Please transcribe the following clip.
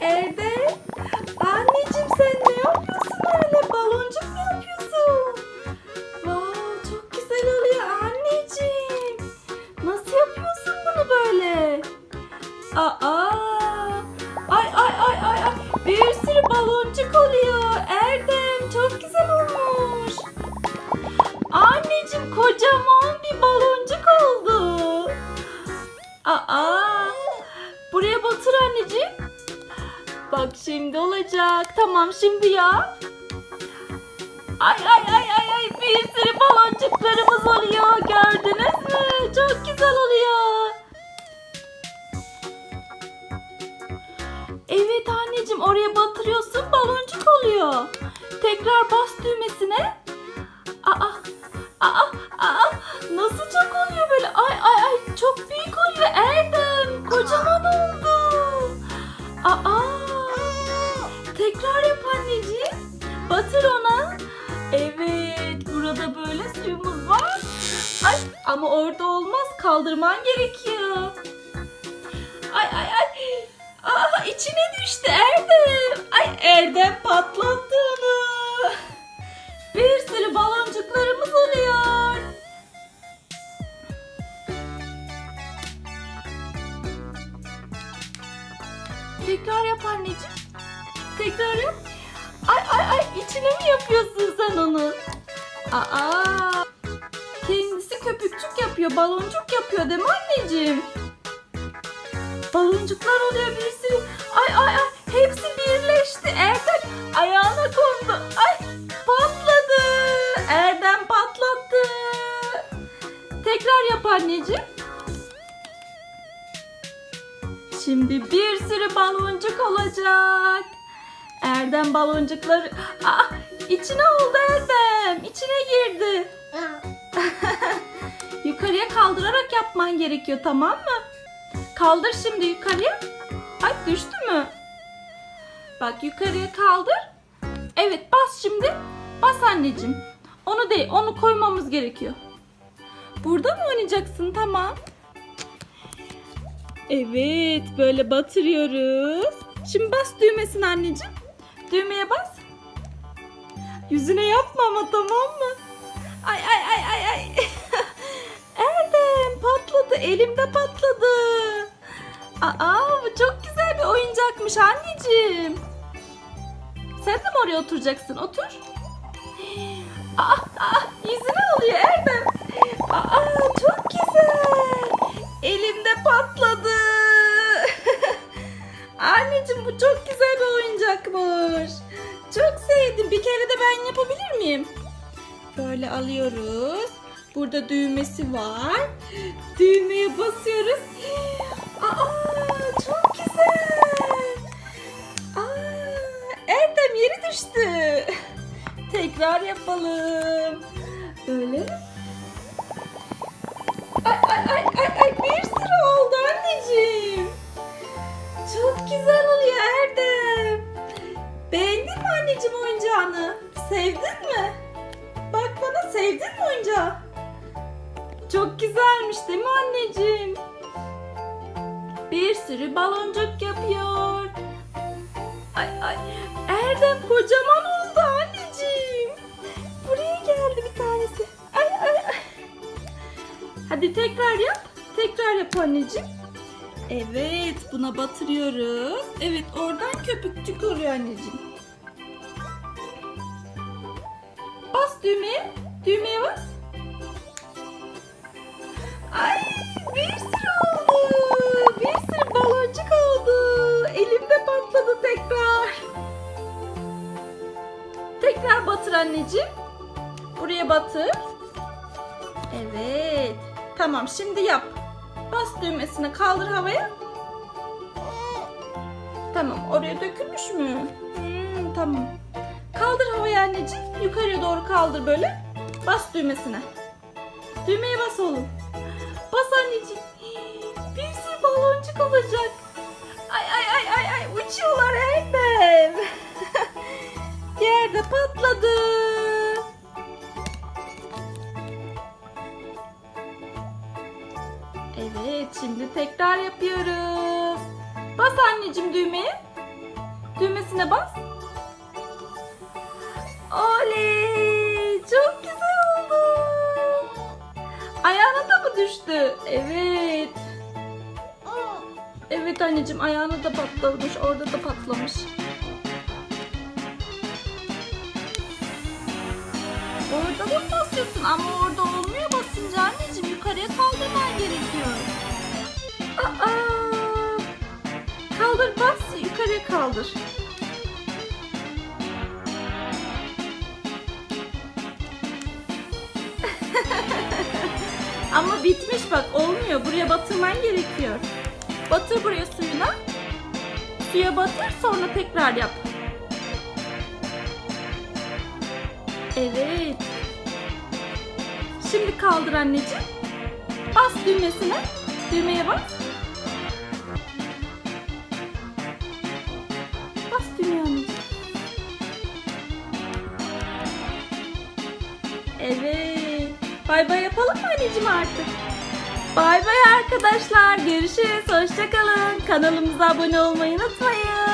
Erdem. Anneciğim sen ne yapıyorsun öyle? Baloncuk mu yapıyorsun? Wow çok güzel oluyor anneciğim. Nasıl yapıyorsun bunu böyle? Aa. Ay ay ay ay ay. Bir sürü baloncuk oluyor. Erdem çok güzel olmuş. Anneciğim kocaman şimdi olacak. Tamam şimdi yap. Ay ay ay ay ay bir sürü baloncuklarımız oluyor. Gördünüz mü? Çok güzel oluyor. Evet anneciğim oraya batırıyorsun baloncuk oluyor. Tekrar bas düğmesine. Aa, aa, aa, nasıl çok oluyor böyle? Ay ay ay çok büyük oluyor Erdem. Kocaman oldu. Aa, burada böyle suyumuz var. Ay ama orada olmaz kaldırman gerekiyor. Ay ay ay. Aa içine düştü Erdem. Ay Erdem patlattı onu. Bir sürü baloncuklarımız oluyor. Tekrar yap anneciğim. Tekrar yap. Ay ay ay içine mi yapıyorsun? Aa. Kendisi köpükçük yapıyor, baloncuk yapıyor değil mi anneciğim? Baloncuklar oluyor bir sürü. Ay ay ay hepsi birleşti. Erdem ayağına kondu. Ay patladı. Erdem patlattı. Tekrar yap anneciğim. Şimdi bir sürü baloncuk olacak. Erdem baloncukları... Aa, içine oldu Erdem. İçine girdi. Yukarıya kaldırarak yapman gerekiyor tamam mı? Kaldır şimdi yukarıya. Ay düştü mü? Bak yukarıya kaldır. Evet bas şimdi. Bas anneciğim. Onu değil onu koymamız gerekiyor. Burada mı oynayacaksın? Tamam. Evet böyle batırıyoruz. Şimdi bas düğmesini anneciğim. Düğmeye bas. Yüzüne yapma ama tamam mı? Ay ay ay ay ay. Erdem patladı. Elimde patladı. Aa bu çok güzel bir oyuncakmış anneciğim. Sen de mi oraya oturacaksın? Otur. Aa, aa yüzüne alıyor Erdem. Aa çok güzel. Elimde patladı. Anneciğim bu çok güzel. Sevdim. Bir kere de ben yapabilir miyim? Böyle alıyoruz. Burada düğmesi var. Düğmeye basıyoruz. Aa, çok güzel. Aa, Erdem yeri düştü. Tekrar yapalım. Anneciğim oyuncağını? Sevdin mi? Bak bana sevdin mi oyuncağı? Çok güzelmiş değil mi anneciğim? Bir sürü baloncuk yapıyor. Ay ay. Erdem kocaman oldu anneciğim. Buraya geldi bir tanesi. Ay ay ay. Hadi tekrar yap. Tekrar yap anneciğim. Evet buna batırıyoruz. Evet oradan köpükçük oluyor anneciğim. Bas düğmeye. Düğmeye bas. Ay bir sürü oldu. Bir sürü baloncuk oldu. Elimde patladı tekrar. Tekrar batır anneciğim. Buraya batır. Evet. Tamam şimdi yap. Bas düğmesine kaldır havaya. Tamam oraya dökülmüş mü? Hmm, tamam. Anneciğim. Yukarıya doğru kaldır böyle. Bas düğmesine. Düğmeye bas oğlum. Bas anneciğim. Bir sürü baloncuk olacak. Ay ay ay ay ay uçuyorlar Erdem. Yerde patladı. Evet şimdi tekrar yapıyoruz. Bas anneciğim düğmeye. düğmesine bas. Oley! Çok güzel oldu. Ayağına da mı düştü? Evet. Evet anneciğim ayağına da patlamış. Orada da patlamış. Orada da mı basıyorsun? Ama orada olmuyor basınca anneciğim. Yukarıya kaldırman gerekiyor. Aa! Kaldır bas. Yukarıya kaldır. Bak olmuyor. Buraya batırman gerekiyor. Batır buraya suyuna. Suya batır sonra tekrar yap. Evet. Şimdi kaldır anneciğim. Bas düğmesine. Düğmeye bas. Bas düğmeye anneciğim. Evet. Bay bay yapalım mı anneciğim artık? Bay bay arkadaşlar. Görüşürüz. Hoşçakalın. Kanalımıza abone olmayı unutmayın.